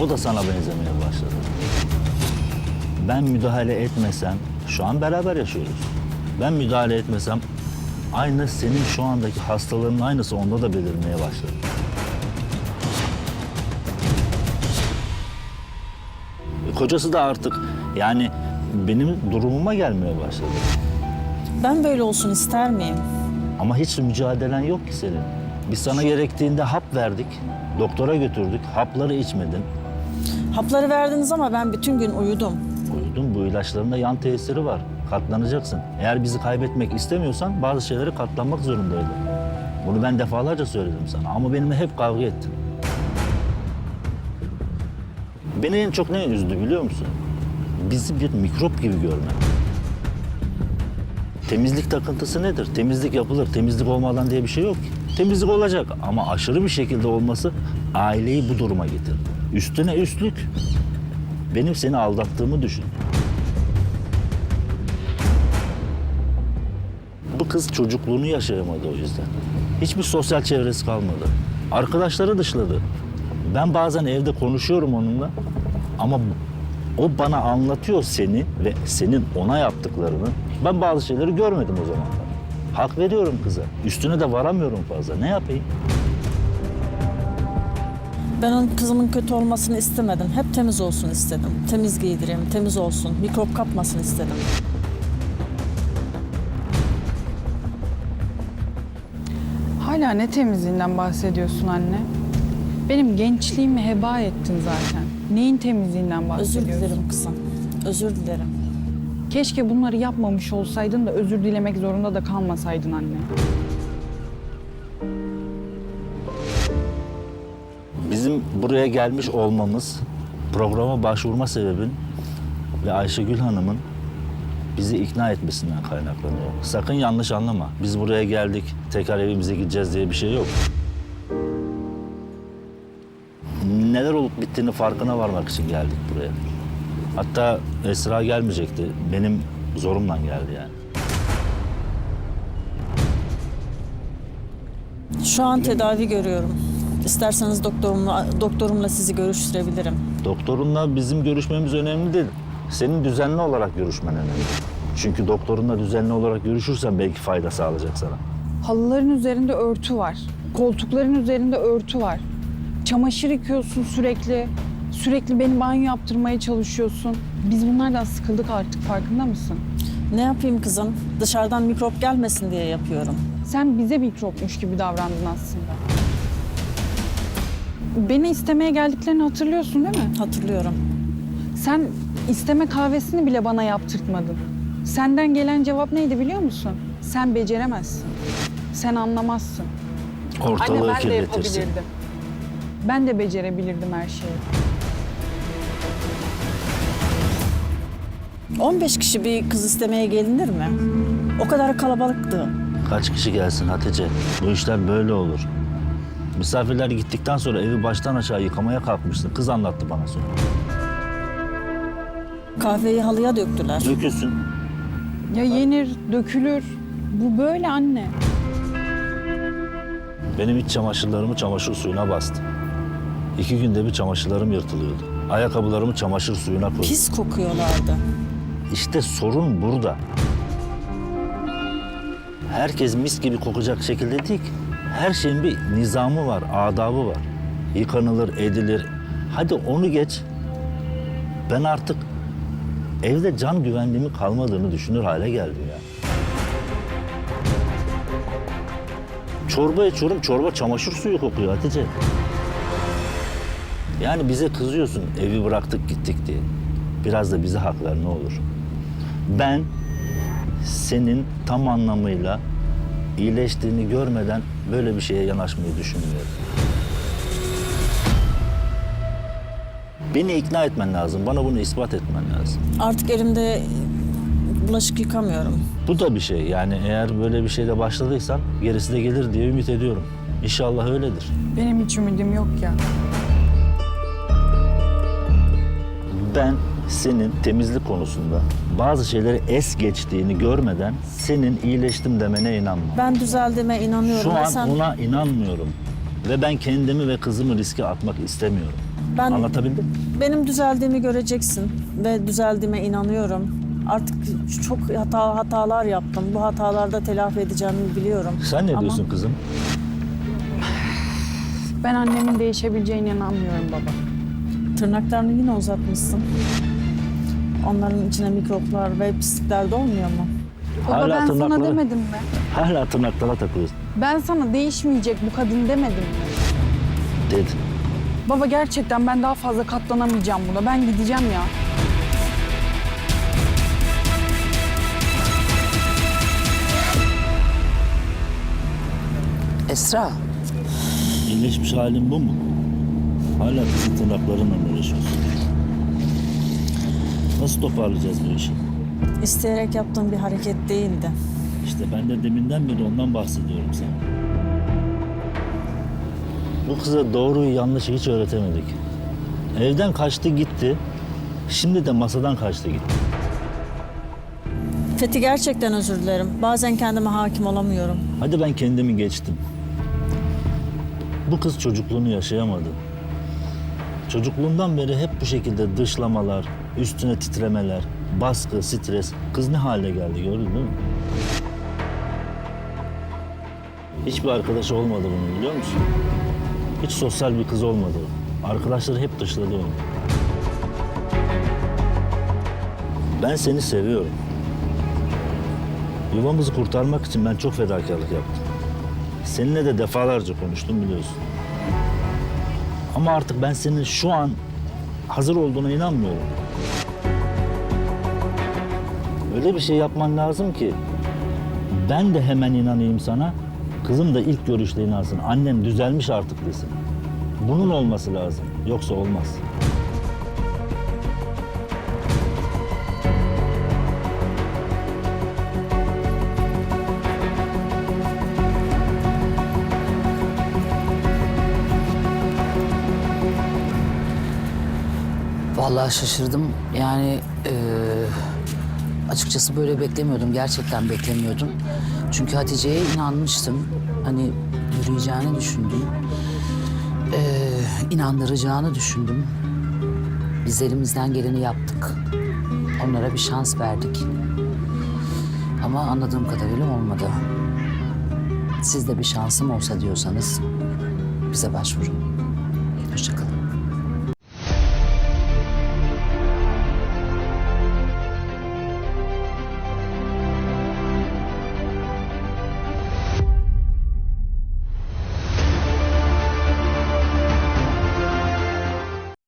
O da sana benzemeye başladı. Ben müdahale etmesem, şu an beraber yaşıyoruz. Ben müdahale etmesem aynı senin şu andaki hastalığının aynısı onda da belirmeye başladı. Kocası da artık yani benim durumuma gelmeye başladı. Ben böyle olsun ister miyim? Ama hiç mücadelen yok ki senin. Biz sana gerektiğinde hap verdik, doktora götürdük, hapları içmedin. Hapları verdiniz ama ben bütün gün uyudum. Uyudun, bu ilaçların da yan tesiri var. Katlanacaksın. Eğer bizi kaybetmek istemiyorsan bazı şeylere katlanmak zorundaydın. Bunu ben defalarca söyledim sana ama benimle hep kavga ettin. Beni en çok ne üzdü biliyor musun? Bizi bir mikrop gibi görmen. Temizlik takıntısı nedir? Temizlik yapılır. Temizlik olmadan diye bir şey yok ki. Temizlik olacak ama aşırı bir şekilde olması aileyi bu duruma getirir. Üstüne üstlük benim seni aldattığımı düşün. Bu kız çocukluğunu yaşayamadı o yüzden. Hiçbir sosyal çevresi kalmadı. Arkadaşları dışladı. Ben bazen evde konuşuyorum onunla ama o bana anlatıyor seni ve senin ona yaptıklarını. Ben bazı şeyleri görmedim o zamanlar. Hak veriyorum kıza. Üstüne de varamıyorum fazla. Ne yapayım? Ben onun kızımın kötü olmasını istemedim. Hep temiz olsun istedim. Temiz giydireyim, temiz olsun. Mikrop kapmasın istedim. Hala ne temizliğinden bahsediyorsun anne? Benim gençliğimi heba ettin zaten. Neyin temizliğinden Özür bahsediyorsun? dilerim kızım. Özür dilerim. Keşke bunları yapmamış olsaydın da özür dilemek zorunda da kalmasaydın anne. Bizim buraya gelmiş olmamız, programa başvurma sebebin ve Ayşegül Hanım'ın bizi ikna etmesinden kaynaklanıyor. Sakın yanlış anlama. Biz buraya geldik, tekrar evimize gideceğiz diye bir şey yok. Neler olup bittiğini farkına varmak için geldik buraya. Hatta Esra gelmeyecekti. Benim zorumla geldi yani. Şu an tedavi görüyorum. İsterseniz doktorumla, doktorumla sizi görüştürebilirim. Doktorunla bizim görüşmemiz önemli değil. Senin düzenli olarak görüşmen önemli. Çünkü doktorunla düzenli olarak görüşürsen belki fayda sağlayacak sana. Halıların üzerinde örtü var. Koltukların üzerinde örtü var. Çamaşır yıkıyorsun sürekli. Sürekli beni banyo yaptırmaya çalışıyorsun. Biz bunlardan sıkıldık artık farkında mısın? Ne yapayım kızım? Dışarıdan mikrop gelmesin diye yapıyorum. Sen bize mikropmuş gibi davrandın aslında. Beni istemeye geldiklerini hatırlıyorsun değil mi? Hatırlıyorum. Sen isteme kahvesini bile bana yaptırtmadın. Senden gelen cevap neydi biliyor musun? Sen beceremezsin. Sen anlamazsın. Ortalığı Anne ben de kirletirsin. yapabilirdim. Ben de becerebilirdim her şeyi. 15 kişi bir kız istemeye gelinir mi? O kadar kalabalıktı. Kaç kişi gelsin Hatice? Bu işler böyle olur. Misafirler gittikten sonra evi baştan aşağı yıkamaya kalkmışsın. Kız anlattı bana sonra. Kahveyi halıya döktüler. Dökülsün. Ya yenir, dökülür. Bu böyle anne. Benim iç çamaşırlarımı çamaşır suyuna bastı. İki günde bir çamaşırlarım yırtılıyordu. Ayakkabılarımı çamaşır suyuna koydu. Pis kokuyorlardı. İşte sorun burada. Herkes mis gibi kokacak şekilde değil ki. Her şeyin bir nizamı var, adabı var. Yıkanılır, edilir. Hadi onu geç. Ben artık evde can güvenliğimi kalmadığını düşünür hale geldim ya. Çorba içiyorum, çorba çamaşır suyu kokuyor Hatice. Yani bize kızıyorsun evi bıraktık gittik diye. Biraz da bize hak ver ne olur. Ben senin tam anlamıyla iyileştiğini görmeden böyle bir şeye yanaşmayı düşünmüyorum. Beni ikna etmen lazım. Bana bunu ispat etmen lazım. Artık elimde bulaşık yıkamıyorum. Bu da bir şey. Yani eğer böyle bir şeyle başladıysan gerisi de gelir diye ümit ediyorum. İnşallah öyledir. Benim hiç ümidim yok ya. Ben senin temizlik konusunda bazı şeyleri es geçtiğini görmeden senin iyileştim demene inanmam. Ben düzeldiğime inanıyorum. Şu an sen... buna inanmıyorum. Ve ben kendimi ve kızımı riske atmak istemiyorum. Ben Anlatabildim. benim düzeldiğimi göreceksin ve düzeldiğime inanıyorum. Artık çok hata hatalar yaptım. Bu hatalarda telafi edeceğimi biliyorum. Sen ne Ama- diyorsun kızım? Ben annemin değişebileceğine inanmıyorum baba. Tırnaklarını yine uzatmışsın. Onların içine mikroplar ve pislikler de olmuyor mu? Baba Hala ben sana demedim mi? Hala tırnaklara takılıyorsun. Ben sana değişmeyecek bu kadın demedim mi? Dedi. Baba gerçekten ben daha fazla katlanamayacağım buna. Ben gideceğim ya. Esra, İyileşmiş halin bu mu? Hala kızın tırnaklarınla mı uğraşıyorsun? Nasıl toparlayacağız bu işi? İsteyerek yaptığım bir hareket değildi. İşte ben de deminden beri ondan bahsediyorum sana. Bu kıza doğruyu yanlışı hiç öğretemedik. Evden kaçtı gitti. Şimdi de masadan kaçtı gitti. Fethi gerçekten özür dilerim. Bazen kendime hakim olamıyorum. Hadi ben kendimi geçtim. Bu kız çocukluğunu yaşayamadı. Çocukluğundan beri hep bu şekilde dışlamalar, üstüne titremeler, baskı, stres. Kız ne hale geldi gördün değil mi? Hiçbir arkadaşı olmadı bunun biliyor musun? Hiç sosyal bir kız olmadı. Arkadaşları hep dışladı onu. Ben seni seviyorum. Yuvamızı kurtarmak için ben çok fedakarlık yaptım. Seninle de defalarca konuştum biliyorsun. Ama artık ben senin şu an hazır olduğuna inanmıyorum. Öyle bir şey yapman lazım ki ben de hemen inanayım sana. Kızım da ilk görüşte inansın. Annem düzelmiş artık desin. Bunun olması lazım. Yoksa olmaz. Vallahi şaşırdım. Yani eee, açıkçası böyle beklemiyordum. Gerçekten beklemiyordum. Çünkü Hatice'ye inanmıştım. Hani yürüyeceğini düşündüm. Eee, inandıracağını düşündüm. Biz elimizden geleni yaptık. Onlara bir şans verdik. Ama anladığım kadarıyla olmadı. Siz de bir şansım olsa diyorsanız bize başvurun.